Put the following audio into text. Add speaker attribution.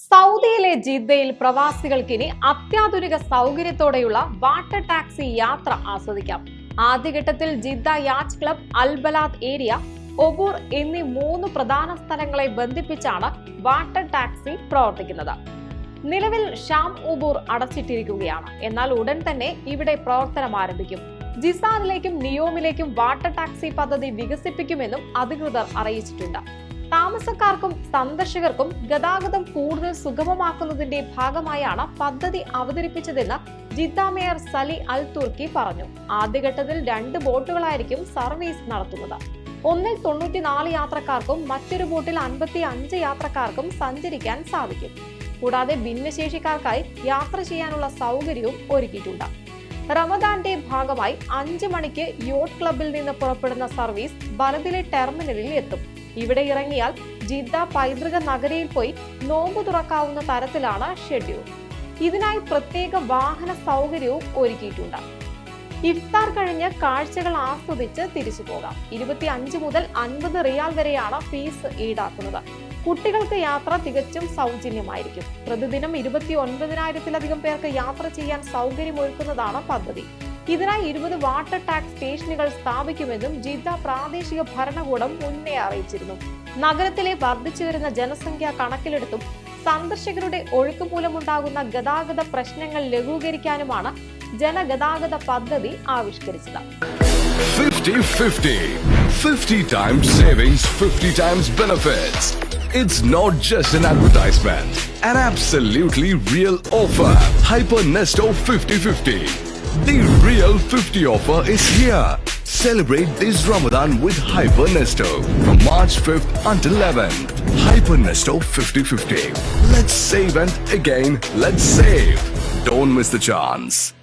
Speaker 1: സൗദിയിലെ ജിദ്ദയിൽ പ്രവാസികൾക്കിനി അത്യാധുനിക സൗകര്യത്തോടെയുള്ള വാട്ടർ ടാക്സി യാത്ര ആസ്വദിക്കാം. ആദ്യഘട്ടത്തിൽ Jeddah yacht club Al Balad area Obhur എന്നീ മൂന്ന് പ്രധാന സ്ഥലങ്ങളെ ബന്ധിപ്പിച്ചാണ് വാട്ടർ ടാക്സി പ്രവർത്തിക്കുന്നത്. നിലവിൽ ഷാം ഉബൂർ അടച്ചിട്ടിരിക്കുകയാണ്. എന്നാൽ ഉടൻ തന്നെ ഇവിടെ പ്രവർത്തനം ആരംഭിക്കും. ജിസാനിലേക്കും നിയോമിലേക്കും വാട്ടർ ടാക്സി പദ്ധതി വികസിപ്പിക്കുമെന്നും അധികൃതർ അറിയിച്ചിട്ടുണ്ട്. താമസക്കാർക്കും സന്ദർശകർക്കും ഗതാഗതം കൂടുതൽ സുഗമമാക്കുന്നതിന്റെ ഭാഗമായാണ് പദ്ധതി അവതരിപ്പിച്ചതെന്ന് Jeddah mayor Saleh Al Turki പറഞ്ഞു. ആദ്യഘട്ടത്തിൽ രണ്ട് ബോട്ടുകളായിരിക്കും സർവീസ് നടത്തുന്നത്. ഒന്നിൽ തൊണ്ണൂറ്റിനാല് യാത്രക്കാർക്കും മറ്റൊരു ബോട്ടിൽ അൻപത്തി അഞ്ച് യാത്രക്കാർക്കും സഞ്ചരിക്കാൻ സാധിക്കും. കൂടാതെ ഭിന്നശേഷിക്കാർക്കായി യാത്ര ചെയ്യാനുള്ള സൗകര്യവും ഒരുക്കിയിട്ടുണ്ട്. റമദാന്റെ ഭാഗമായി അഞ്ച് മണിക്ക് യോട്ട് ക്ലബിൽ നിന്ന് പുറപ്പെടുന്ന സർവീസ് ബലതിലെ ടെർമിനലിൽ എത്തും. ഇവിടെ ഇറങ്ങിയാൽ ജിദ്ദ പൈതൃക നഗരിയിൽ പോയി നോമ്പ് തുറക്കാവുന്ന തരത്തിലാണ് ഷെഡ്യൂൾ ഇതിനായി പ്രത്യേക വാഹന സൗകര്യവും ഒരുക്കിയിട്ടുണ്ട്. ഇഫ്താർ കഴിഞ്ഞ് കാഴ്ചകൾ ആസ്വദിച്ച് തിരിച്ചു പോകാം. ഇരുപത്തി അഞ്ച് മുതൽ അൻപത് റിയാൽ വരെയാണ് ഫീസ് ഈടാക്കുന്നത്. കുട്ടികൾക്ക് യാത്ര തികച്ചും സൗജന്യമായിരിക്കും. പ്രതിദിനം ഇരുപത്തി ഒൻപതിനായിരത്തിലധികം പേർക്ക് യാത്ര ചെയ്യാൻ സൗകര്യമൊരുക്കുന്നതാണ് പദ്ധതി. ഇതിനായി ഇരുപത് വാട്ടർ ടാക്സ് സ്റ്റേഷനുകൾ സ്ഥാപിക്കുമെന്നും ജിദ്ദ പ്രാദേശിക ഭരണകൂടം മുന്നേ അറിയിച്ചിരുന്നു നഗരത്തിലെ വർദ്ധിച്ചു വരുന്ന ജനസംഖ്യ കണക്കിലെടുത്തും സന്ദർശകരുടെ ഒഴുക്ക് മൂലമുണ്ടാകുന്ന ഗതാഗത പ്രശ്നങ്ങൾ ലഘൂകരിക്കാനുമാണ് ജനഗതാഗത പദ്ധതി ആവിഷ്കരിച്ചത്
Speaker 2: 50 50. 50 times savings, 50 times benefits. It's not just an advertisement, an absolutely real offer. Hyper Nesto 50 50. The real 50 offer is here. Celebrate this Ramadan with Hyper Nesto from March 5th until 11th. Hyper Nesto 50 50. Let's save and again, let's save. Don't miss the chance.